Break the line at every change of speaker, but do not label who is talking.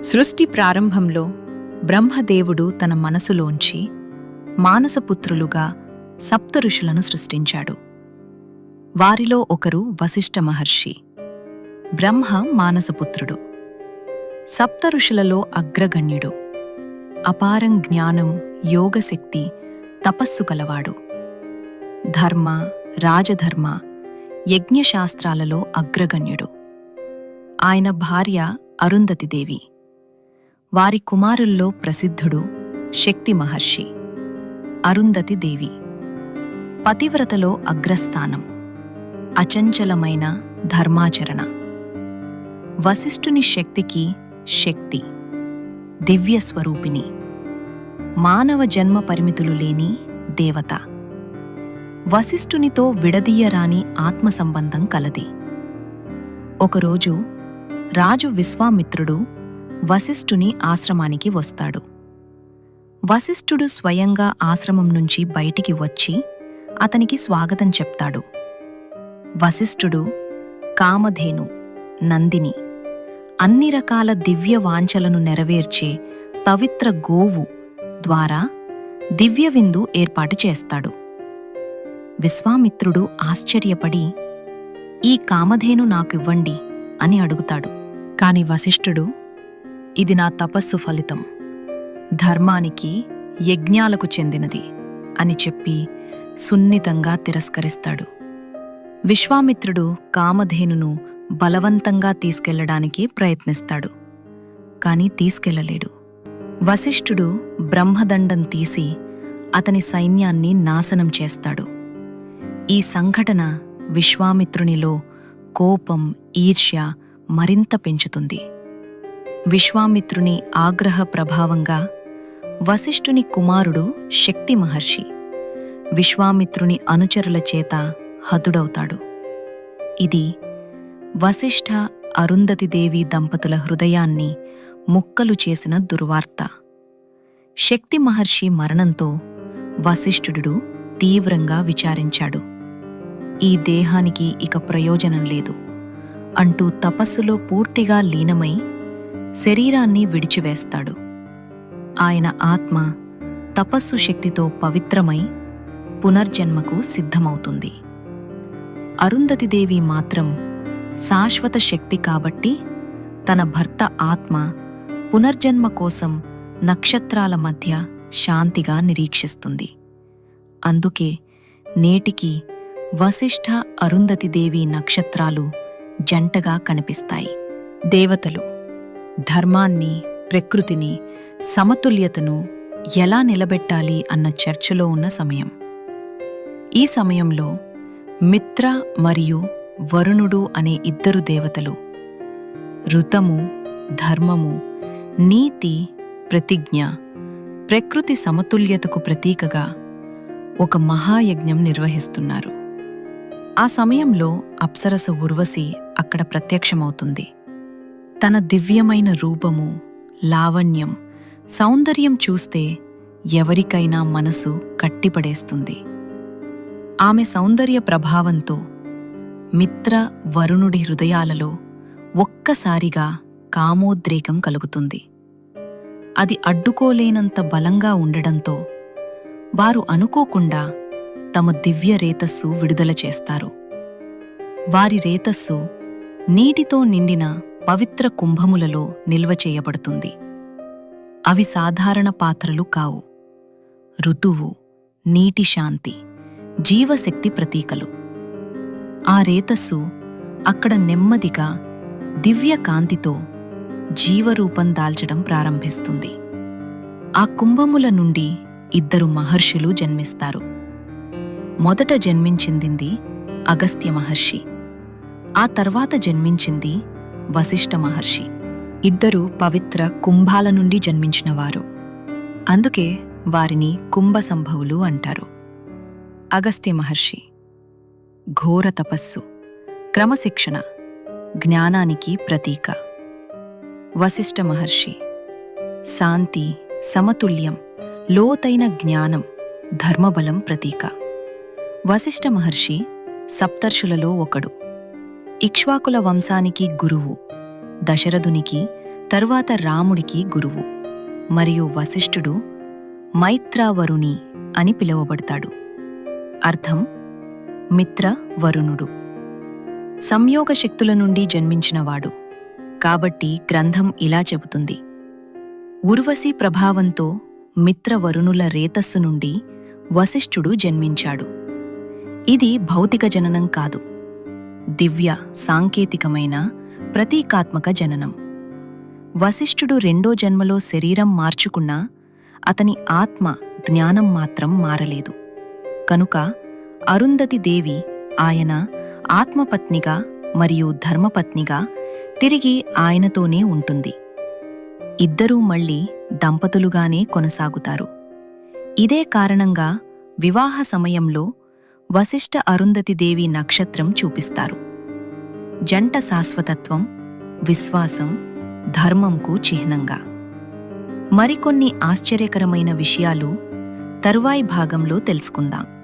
సృష్టి ప్రారంభంలో బ్రహ్మదేవుడు తన మనసులోంచి మానసపుత్రులుగా సప్త ఋషులను సృష్టించాడు. వారిలో ఒకరు వశిష్ఠ మహర్షి బ్రహ్మ మానసపుత్రుడు. సప్త ఋషులలో అగ్రగణ్యుడు అపారం జ్ఞానం యోగశక్తి తపస్సు కలవాడు ధర్మ రాజధర్మ యజ్ఞశాస్త్రాలలో అగ్రగణ్యుడు. ఆయన భార్య అరుంధతిదేవి వారి కుమారుల్లో ప్రసిద్ధుడు శక్తి మహర్షి అరుంధతి దేవి. పతివ్రతలో అగ్రస్థానం అచంచలమైన ధర్మాచరణ. వశిష్ఠుని శక్తికి శక్తి దివ్య స్వరూపిణి మానవ జన్మ పరిమితులు లేని దేవత. వశిష్ఠునితో విడదీయరాని ఆత్మ సంబంధం కలది. ఒకరోజు రాజు విశ్వామిత్రుడు వశిష్ఠుని ఆశ్రమానికి వస్తాడు. వశిష్ఠుడు స్వయంగా ఆశ్రమం నుంచి బయటికి వచ్చి అతనికి స్వాగతం చెప్తాడు. వశిష్ఠుడు కామధేను నందిని అన్ని రకాల దివ్య వాంఛలను నెరవేర్చే పవిత్ర గోవు ద్వారా దివ్య విందు ఏర్పాటు చేస్తాడు. విశ్వామిత్రుడు ఆశ్చర్యపడి ఈ కామధేను నాకివ్వండి అని అడుగుతాడు. కాని వశిష్ఠుడు ఇది నా తపస్సు ఫలితం. ధర్మానికి యజ్ఞాలకు చెందినది అని చెప్పి సున్నితంగా తిరస్కరిస్తాడు. విశ్వామిత్రుడు కామధేనును బలవంతంగా తీసుకెళ్ళడానికి ప్రయత్నిస్తాడు కాని తీసుకెళ్ళలేడు. వశిష్ఠుడు బ్రహ్మదండం తీసి అతని సైన్యాన్ని నాశనం చేస్తాడు. ఈ సంఘటన విశ్వామిత్రునిలో కోపం ఈర్ష్య మరింత పెంచుతుంది. విశ్వామిత్రుని ఆగ్రహ ప్రభావంగా వశిష్ఠుని కుమారుడు శక్తి మహర్షి విశ్వామిత్రుని అనుచరుల చేత హతుడవుతాడు. ఇది వశిష్ఠ అరుంధతిదేవి దంపతుల హృదయాన్ని ముక్కలు చేసిన దుర్వార్త. శక్తి మహర్షి మరణంతో వశిష్ఠుడు తీవ్రంగా విచారించాడు. ఈ దేహానికి ఇక ప్రయోజనం లేదు. అంటూ తపస్సులో పూర్తిగా లీనమై శరీరాన్ని విడిచివేస్తాడు. ఆయన ఆత్మ తపస్సు శక్తితో పవిత్రమై పునర్జన్మకు సిద్ధమవుతుంది. అరుంధతిదేవి మాత్రం శాశ్వత శక్తి కాబట్టి తన భర్త ఆత్మ పునర్జన్మ కోసం నక్షత్రాల మధ్య శాంతిగా నిరీక్షిస్తుంది. అందుకే నేటికి వశిష్ఠ అరుంధతిదేవి నక్షత్రాలు జంటగా కనిపిస్తాయి. దేవతలు ధర్మాన్ని ప్రకృతిని సమతుల్యతను ఎలా నిలబెట్టాలి అన్న చర్చలో ఉన్న సమయం. ఈ సమయంలో మిత్ర మరియు వరుణుడు అనే ఇద్దరు దేవతలు ఋతము ధర్మము నీతి ప్రతిజ్ఞ ప్రకృతి సమతుల్యతకు ప్రతీకగా ఒక మహాయజ్ఞం నిర్వహిస్తున్నారు. ఆ సమయంలో అప్సరస ఉర్వశి అక్కడ ప్రత్యక్షమవుతుంది. తన దివ్యమైన రూపము లావణ్యం సౌందర్యం చూస్తే ఎవరికైనా మనసు కట్టిపడేస్తుంది. ఆమె సౌందర్య ప్రభావంతో మిత్ర వరుణుడి హృదయాలలో ఒక్కసారిగా కామోద్రేకం కలుగుతుంది. అది అడ్డుకోలేనంత బలంగా ఉండడంతో వారు అనుకోకుండా తమ దివ్య రేతస్సు విడుదల చేస్తారు. వారి రేతస్సు నీటితో నిండిన పవిత్ర కుంభములలో నిల్వ చేయబడుతుంది. అవి సాధారణ పాత్రలు కావు. ఋతువు నీటి శాంతి జీవశక్తి ప్రతీకలు. ఆ రేతస్సు అక్కడ నెమ్మదిగా దివ్య కాంతితో జీవరూపం దాల్చడం ప్రారంభిస్తుంది. ఆ కుంభముల నుండి ఇద్దరు మహర్షులు జన్మిస్తారు. మొదట జన్మించింది అగస్త్య మహర్షి. ఆ తర్వాత జన్మించింది వశిష్ఠ మహర్షి. ఇద్దరు పవిత్ర కుంభాల నుండి జన్మించినవారు. అందుకే వారిని కుంభ సంభవులు అంటారు. అగస్త్య మహర్షి. ఘోర తపస్సు. క్రమశిక్షణ. జ్ఞానానికి ప్రతీక. వశిష్ఠ మహర్షి. శాంతి సమతుల్యం లోతైన జ్ఞానం ధర్మబలం ప్రతీక. వశిష్ఠ మహర్షి సప్తర్షులలో ఒకడు. ఇక్ష్వాకుల వంశానికి గురువు దశరథునికి తరువాత రాముడికి గురువు మరియు వశిష్ఠుడు మైత్రావరుణి అని పిలువబడతాడు. అర్థం? మిత్ర వరుణుడు సంయోగ శక్తుల నుండి జన్మించినవాడు. కాబట్టి గ్రంథం ఇలా చెబుతుంది. ఉర్వశి ప్రభావంతో మిత్రవరుణుల రేతస్సు నుండి వశిష్ఠుడు జన్మించాడు. ఇది భౌతిక జననం కాదు. దివ్య సాంకేతికమైన ప్రతీకాత్మక జననం. వశిష్ఠుడు రెండో జన్మలో శరీరం మార్చుకున్నా అతని ఆత్మ జ్ఞానం మాత్రం మారలేదు. కనుక అరుంధతి దేవి ఆయన ఆత్మపత్నిగా మరియు ధర్మపత్నిగా తిరిగి ఆయనతోనే ఉంటుంది. ఇద్దరూ మళ్ళీ దంపతులుగానే కొనసాగుతారు. ఇదే కారణంగా వివాహ సమయంలో వశిష్ఠ అరుంధతిదేవి నక్షత్రం చూపిస్తారు. జంట శాశ్వతత్వం విశ్వాసం ధర్మంకు చిహ్నంగా. మరికొన్ని ఆశ్చర్యకరమైన విషయాలు తరువాయి భాగంలో తెలుసుకుందాం.